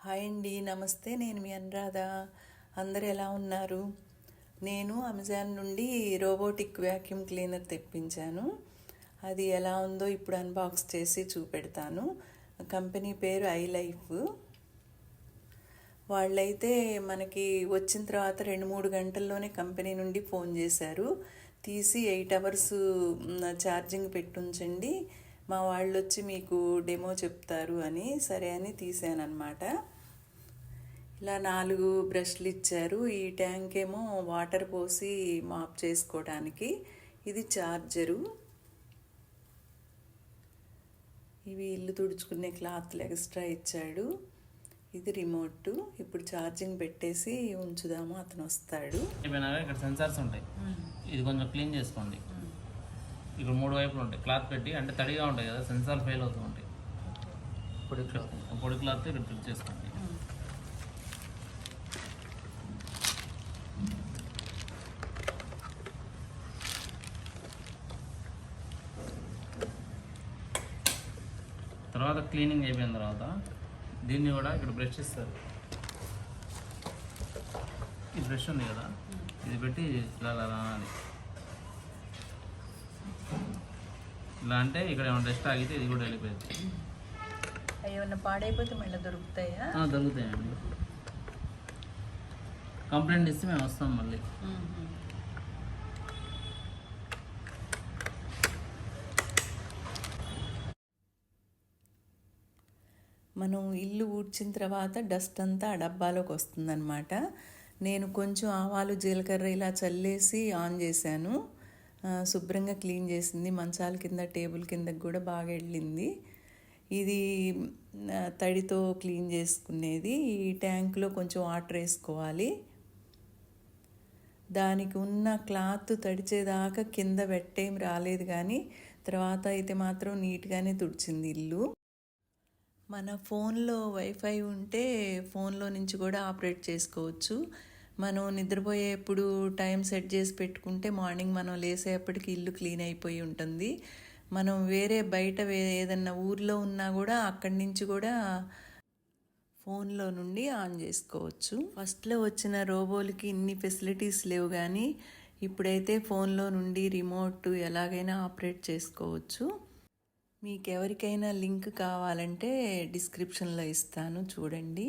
Hi అండి నమస్తే. నేను మీ అనురాధ. అందరు ఎలా ఉన్నారు? నేను అమెజాన్ నుండి రోబోటిక్ వ్యాక్యూమ్ క్లీనర్ తెప్పించాను. అది ఎలా ఉందో ఇప్పుడు అన్బాక్స్ చేసి చూపెడతాను. కంపెనీ పేరు ఐ లైఫ్. వాళ్ళైతే మనకి వచ్చిన తర్వాత రెండు మూడు గంటల్లోనే కంపెనీ నుండి ఫోన్ చేశారు. తీసి ఎయిట్ అవర్స్ ఛార్జింగ్ పెట్టుంచండి. మా వాళ్ళు వచ్చి మీకు డెమో చెప్తారు అని సరే అని తీసానమాట ఇలా నాలుగు బ్రష్లు ఇచ్చారు. ఈ ట్యాంక్ ఏమో వాటర్ పోసి మాప్ చేసుకోవడానికి ఇది చార్జరు. ఇవి ఇల్లు తుడుచుకునే క్లాత్లు ఎక్స్ట్రా ఇచ్చాడు. ఇది రిమోట్. ఇప్పుడు ఛార్జింగ్ పెట్టేసి ఉంచుదాము అతను వస్తాడు ఇక్కడ సెన్సార్స్ ఉంటాయి. ఇది కొంచెం క్లీన్ చేసుకోండి. ఇక్కడ మూడు వైపులు ఉంటాయి. క్లాత్ పెట్టి అంటే తడిగా ఉంటాయి కదా సెన్సార్ ఫెయిల్ అవుతూ ఉంటాయి. పొడి క్లాత్. పొడి క్లాత్ ఇక్కడ ఫిల్ చేసుకోండి. తర్వాత క్లీనింగ్ అయిపోయిన తర్వాత దీన్ని కూడా ఇక్కడ బ్రష్ ఇస్తారు ఈ బ్రష్ ఉంది కదా ఇది పెట్టి ఇలా అనాలి ఇలా అంటే ఇక్కడ ఏమైనా డస్ట్ ఆగితే ఇది కూడా వెళ్ళిపోయింది. ఏమన్నా పాడైపోతే మళ్ళీ దొరుకుతాయా? దొరుకుతాయండి. కంప్లైంట్ ఇస్తే మేము వస్తాం మళ్ళీ. మనం ఇల్లు ఊడ్చిన తర్వాత డస్ట్ అంతా ఆ డబ్బాలోకి వస్తుందన్నమాట. నేను కొంచెం ఆవాలు జీలకర్ర ఇలా చల్లేసి ఆన్ చేశాను. శుభ్రంగా క్లీన్ చేసింది. మంచాల కింద టేబుల్ కిందకి కూడా బాగా వెళ్ళింది. ఇది తడితో క్లీన్ చేసుకునేది. ఈ ట్యాంక్లో కొంచెం వాటర్ వేసుకోవాలి. దానికి ఉన్న క్లాత్ తడిచేదాకా కింద పెట్టేం రాలేదు కానీ తర్వాత అయితే మాత్రం నీట్గానే తుడిచింది ఇల్లు. మన ఫోన్లో వైఫై ఉంటే ఫోన్లో నుంచి కూడా ఆపరేట్ చేసుకోవచ్చు. మనం నిద్రపోయేప్పుడు టైం సెట్ చేసి పెట్టుకుంటే మార్నింగ్ మనం లేసేపటికి ఇల్లు క్లీన్ అయిపోయి ఉంటుంది. మనం వేరే బయట ఏదన్నా ఊర్లో ఉన్నా కూడా అక్కడి నుంచి కూడా ఫోన్లో నుండి ఆన్ చేసుకోవచ్చు. ఫస్ట్లో వచ్చిన రోబోలకి ఇన్ని ఫెసిలిటీస్ లేవు కానీ ఇప్పుడైతే ఫోన్లో నుండి రిమోట్ ఎలాగైనా ఆపరేట్ చేసుకోవచ్చు. మీకు ఎవరికైనా లింక్ కావాలంటే డిస్క్రిప్షన్లో ఇస్తాను చూడండి.